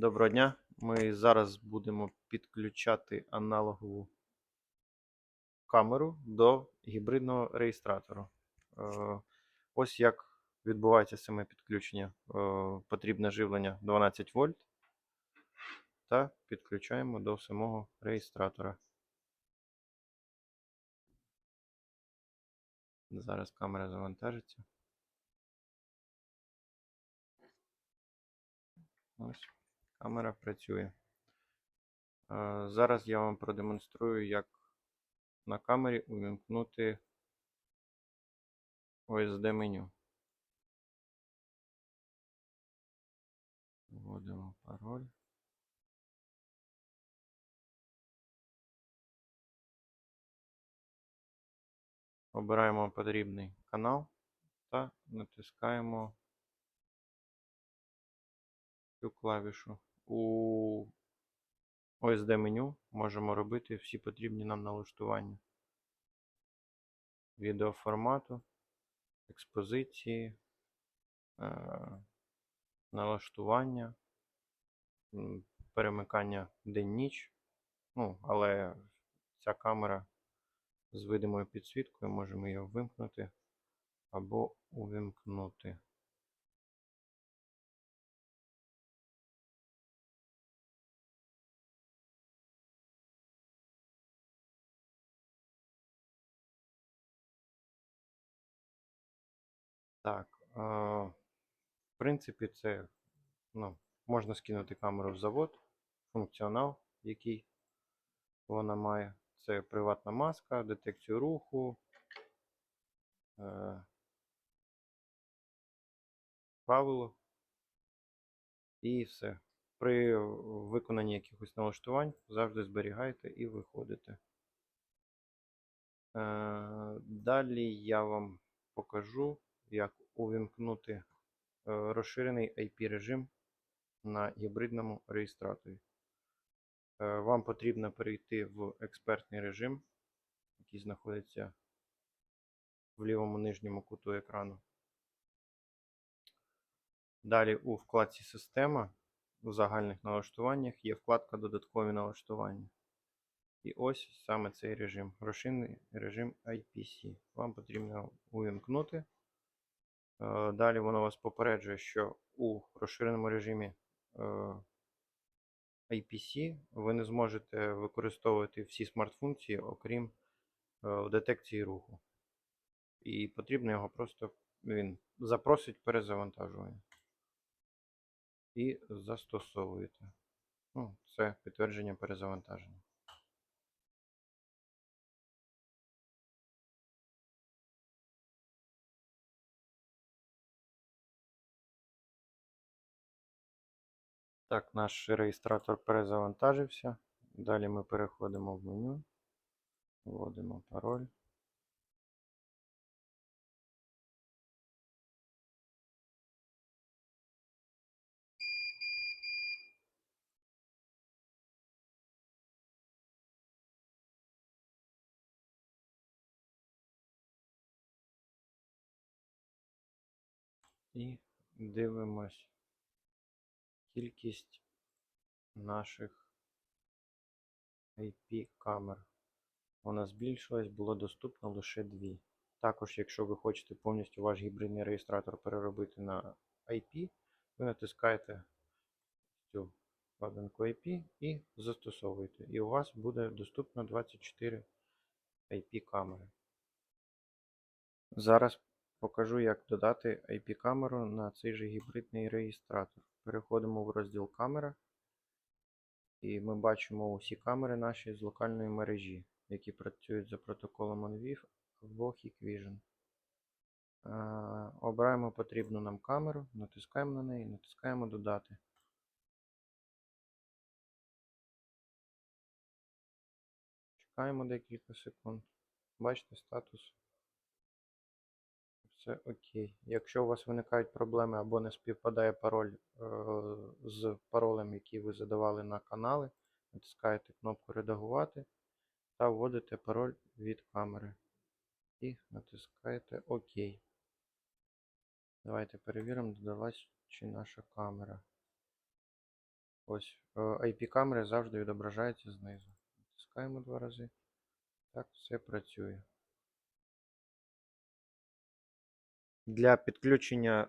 Доброго дня. Ми зараз будемо підключати аналогову камеру до гібридного реєстратора. Е, Ось як відбувається саме підключення. Е, Потрібне живлення 12 вольт та підключаємо до самого реєстратора. Зараз камера завантажиться. Ось. Камера працює. Е, Зараз я вам продемонструю, як на камері увімкнути OSD меню. Вводимо пароль. Обираємо потрібний канал та натискаємо цю клавішу. У OSD меню можемо робити всі потрібні нам налаштування відеоформату, експозиції, е, налаштування, перемикання день-ніч. Ну, але ця камера з видимою підсвіткою, можемо її вимкнути або увімкнути. Так, е, в принципі, це ну, можна скинути камеру в завод, функціонал, який вона має. Це приватна маска, детекцію руху, е, правило і все. При виконанні якихось налаштувань завжди зберігайте і виходите. Е, Далі я вам покажу, як увімкнути е, розширений IP режим на гібридному реєстраторі. Е, Вам потрібно перейти в експертний режим, який знаходиться в лівому нижньому куту екрану. Далі у вкладці Система у загальних налаштуваннях є вкладка Додаткові налаштування. І ось саме цей режим. Розширений режим IPC. Вам потрібно увімкнути. Е, Далі воно вас попереджує, що у розширеному режимі е, IPC ви не зможете використовувати всі смарт-функції, окрім е, детекції руху. І потрібно його просто він запросить перезавантажування. І застосовуєте. Ну, це підтвердження перезавантаження. Так, наш реєстратор перезавантажився. Далі ми переходимо в меню, вводимо пароль. І дивимось кількість наших IP-камер. Вона збільшилась, було доступно лише дві. Також, якщо ви хочете повністю ваш гібридний реєстратор переробити на IP, ви натискаєте цю вкладинку IP і застосовуєте. І у вас буде доступно 24 IP-камери. Зараз покажу, як додати IP-камеру на цей же гібридний реєстратор. Переходимо в розділ камера. І ми бачимо усі камери наші з локальної мережі, які працюють за протоколом OnVIF або Hikvision. Е, Обираємо потрібну нам камеру, натискаємо на неї, натискаємо Додати. Чекаємо декілька секунд. Бачите статус. Все окей. Якщо у вас виникають проблеми або не співпадає пароль е, з паролем, який ви задавали на канали, натискаєте кнопку Редагувати та вводите пароль від камери. І натискаєте ОК. Давайте перевіримо, додалась чи наша камера. Ось е, IP-камери завжди відображаються знизу. Натискаємо два рази. Так, все працює. Для підключення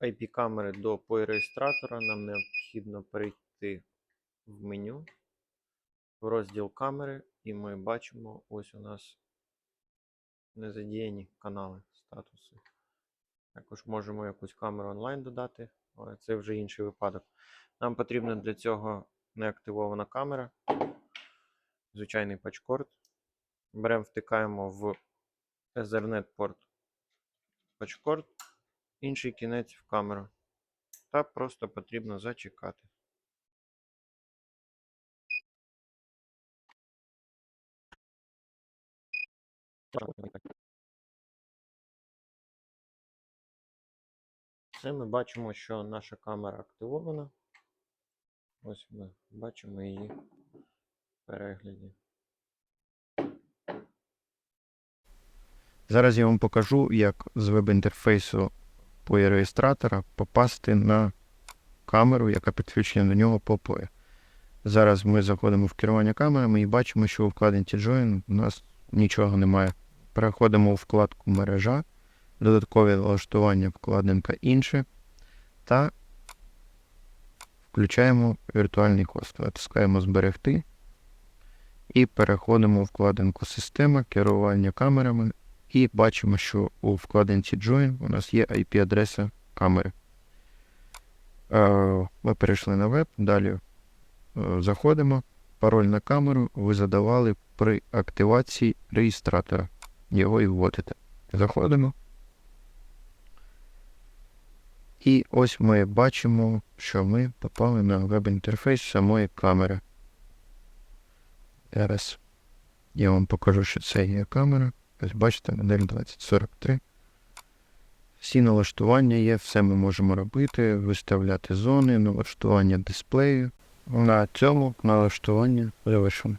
IP-камери до POI-реєстратора нам необхідно перейти в меню, в розділ камери, і ми бачимо ось у нас незадіяні канали статуси. Також можемо якусь камеру онлайн додати, але це вже інший випадок. Нам потрібна для цього неактивована камера, звичайний патчкорд. Беремо, втикаємо в Ethernet порт патчкорд, інший кінець в камеру. Та просто потрібно зачекати. Все, ми бачимо, що наша камера активована. Ось ми бачимо її в перегляді. Зараз я вам покажу, як з веб-інтерфейсу POE-реєстратора попасти на камеру, яка підключена до нього по POE. Зараз ми заходимо в керування камерами і бачимо, що у вкладинці Join у нас нічого немає. Переходимо у вкладку мережа, додаткові налаштування вкладинка інше та включаємо віртуальний хост. Натискаємо зберегти і переходимо у вкладинку Система, керування камерами і бачимо, що у вкладинці Join у нас є IP-адреса камери. Е, Ми перейшли на веб, далі е, заходимо. Пароль на камеру ви задавали при активації реєстратора. Його і вводите. Заходимо. І ось ми бачимо, що ми попали на веб-інтерфейс самої камери. Зараз я вам покажу, що це є камера. Ось бачите, модель 2043. Всі налаштування є, все ми можемо робити, виставляти зони, налаштування дисплею. На цьому налаштування завершено.